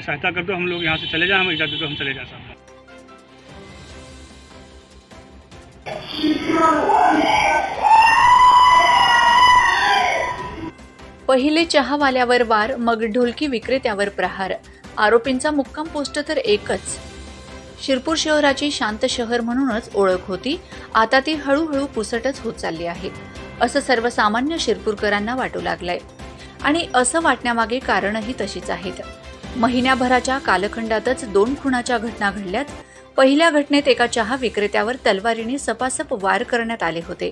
सहायता कर दो हम लोग यहाँ से चले जाए हम इजाज़त दो हम चले जा सकते पहिले चहावाल्यावर वार मग ढोलकी विक्रेत्यावर प्रहार. आरोपींचा मुक्काम पोस्ट तर एकच. शिरपूर शहराची शांत शहर म्हणूनच ओळख होती. आता ती हळूहळू पुसटच होत चालली आहे. असं सर्वसामान्य शिरपूरकरांना वाटू लागलंय. आणि असं वाटण्यामागे कारणही तशीच आहेत. महिन्याभराच्या कालखंडातच दोन खुनाच्या घटना घडल्यात. पहिल्या घटनेत एका चहा विक्रेत्यावर तलवारीने सपासप वार करण्यात आले होते.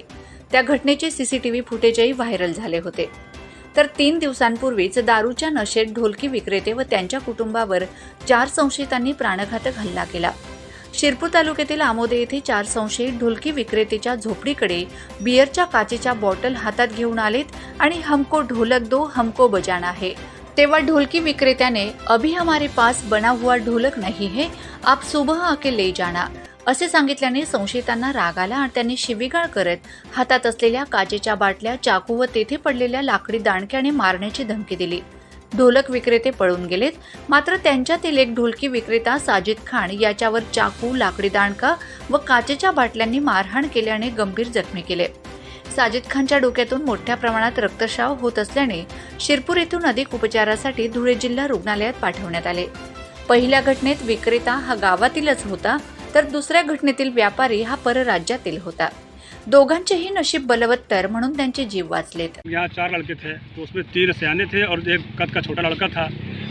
त्या घटनेचे सीसीटीव्ही फुटेजही व्हायरल झाले होते. तर तीन दिवसांपूर्वीच दारूच्या नशेत ढोलकी विक्रेते व त्यांच्या कुटुंबावर चार संशयितांनी प्राणघातक हल्ला केला. शिरपूर तालुक्यातील आमोदे येथे चार संशयित ढोलकी विक्रेतेच्या झोपडीकडे बियरच्या काचेच्या बॉटल हातात घेऊन आलेत आणि हमको ढोलक दो हमको बजाना आहे तेव्हा ढोलकी विक्रेत्याने अभी हमारे पास बना हुआ ढोलक नाही है आप सुबह आके ले जाना. असे सांगितल्याने संशयितांना राग आला आणि त्यांनी शिवीगाळ करत हातात असलेल्या काचेच्या बाटल्या चाकू व तेथे पडलेल्या लाकडी दाणक्याने मारण्याची धमकी दिली. ढोलक विक्रेते पळून गेलेत. मात्र त्यांच्यातील एक ढोलकी विक्रेता साजिद खान याच्यावर चाकू लाकडी दाणका व काचेच्या बाटल्यांनी मारहाण केल्याने गंभीर जखमी केले. साजिद खानच्या डोक्यातून मोठ्या प्रमाणात रक्तस्राव होत असल्याने शिरपूर येथून अधिक उपचारासाठी धुळे जिल्हा रुग्णालयात पाठवण्यात आले. पहिल्या घटनेत विक्रेता हा गावातीलच होता तर दुसऱ्या घटनेतील व्यापारी हा परराज्यातील होता. दोघांचेही नशीब बलवत्तर म्हणून त्यांचे जीव वाचलेत. यहाँ चार लड़के थे तो उसमें तीन सियाने थे और एक कद का छोटा लड़का था।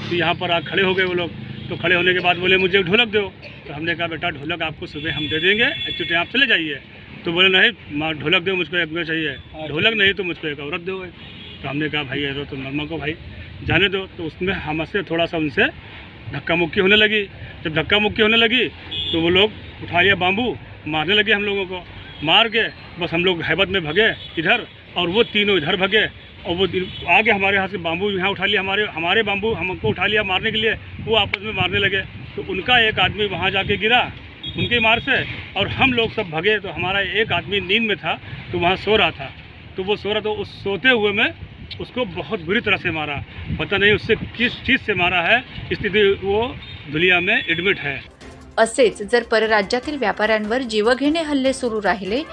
तो यहाँ पर आ खड़े हो गए वो लोग। तो खड़े होने के बाद बोले मुझे ढोलक दो। तो हमने कहा बेटा ढोलक आपको सुबह हम दे देंगे। चुटे आप चले जाइए। तो बोले नहीं माँ ढोलक दो मुझको एक चाहिए। ढोलक नहीं तो मुझको एक औरत दो। तो हमने कहा, भाई, ऐसा तो मम्मा को भाई जाने दो। तो उसमें हमसे थोड़ा सा उनसे धक्का मुक्की होने लगी। जब धक्का मुक्की होने लगी तो वो लोग उठा लिया बाम्बू मारने लगे हम लोगों को। मार के बस हम लोग हैबत में भगे इधर, और वो तीनों इधर भगे। और वो आगे हमारे हाथ से बाम्बू यहाँ उठा लिया, हमारे हमारे बाम्बू हमको उठा लिया मारने के लिए। वो आपस में मारने लगे। तो उनका एक आदमी वहाँ जाके गिरा उनके मार से, और हम लोग सब भगे। तो हमारा एक आदमी नींद में था तो वहाँ सो रहा था। तो वो सो रहा था, उस सोते हुए में उसको बहुत बुरी तरह से मारा। पता नहीं उससे किस चीज़ से मारा है। स्थिति वो दुनिया में एडमिट है। असेच जर परराज्यातील व्यापाऱ्यांवर जीवघेणे हल्ले सुरू राहिले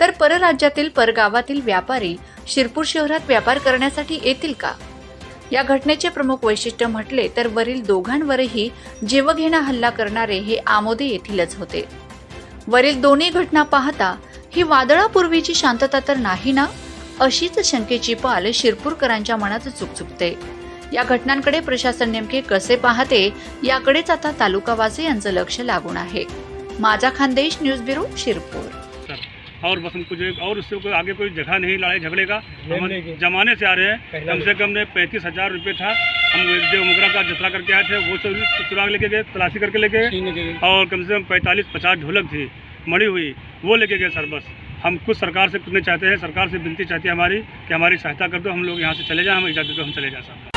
तर परराज्यातील परगावातील व्यापारी शिरपूर शहरात व्यापार करण्यासाठी येतील का? या घटनेचे प्रमुख वैशिष्ट्य म्हटले तर वरील दोघांवरही जीवघेणा हल्ला करणारे हे आमोदे येथीलच होते. वरील दोन्ही घटना पाहता ही वादळापूर्वीची शांतता तर नाही ना? अशीच शंकेची पाल शिरपूरकरांच्या मनात चुकचुकते या घटनांकडे प्रशासन नेमके कसे पाहते याकडेच आता तालुकावासी यांचं लक्ष लागून आहे. माझा Khandesh news bureau Shirpur. Sir और बस हमको जो और उससे कोई आगे कोई जगह नहीं लड़ाई झगड़े का। हम। जमाने से आ रहे हैं। कम से कम ने पैंतीस हजार रुपये था। हम जो मुगरा का जतरा करके आए थे वो सब चुरा के लेके गए तलाशी करके लेके गए। और कम से कम पैंतालीस पचास ढोलक थी मड़ी हुई वो लेके गए सर बस। हम कुछ सरकार से कुछ नहीं चाहते हैं। सरकार से विनती चाहती है हमारी कि हमारी सहायता कर दो हम लोग यहाँ से चले जाएँ हम इजाज़त दो हम चले जा सकते